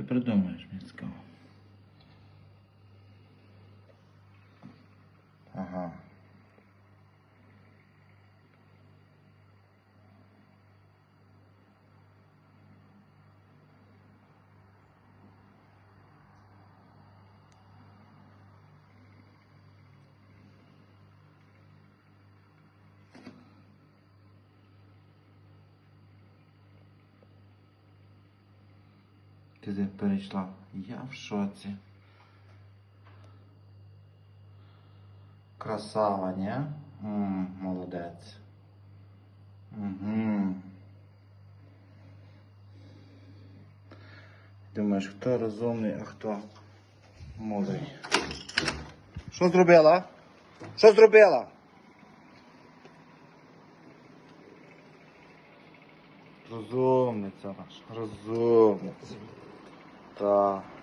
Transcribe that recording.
ти придумаєш, мені? Ага. Ти де перейшла? Я в шоці. Красава, ні? М, молодець. Угу. Думаєш, хто розумний, а хто мудрий. Що зробила? Що зробила? Розумниця наша, розумниця. 对啊。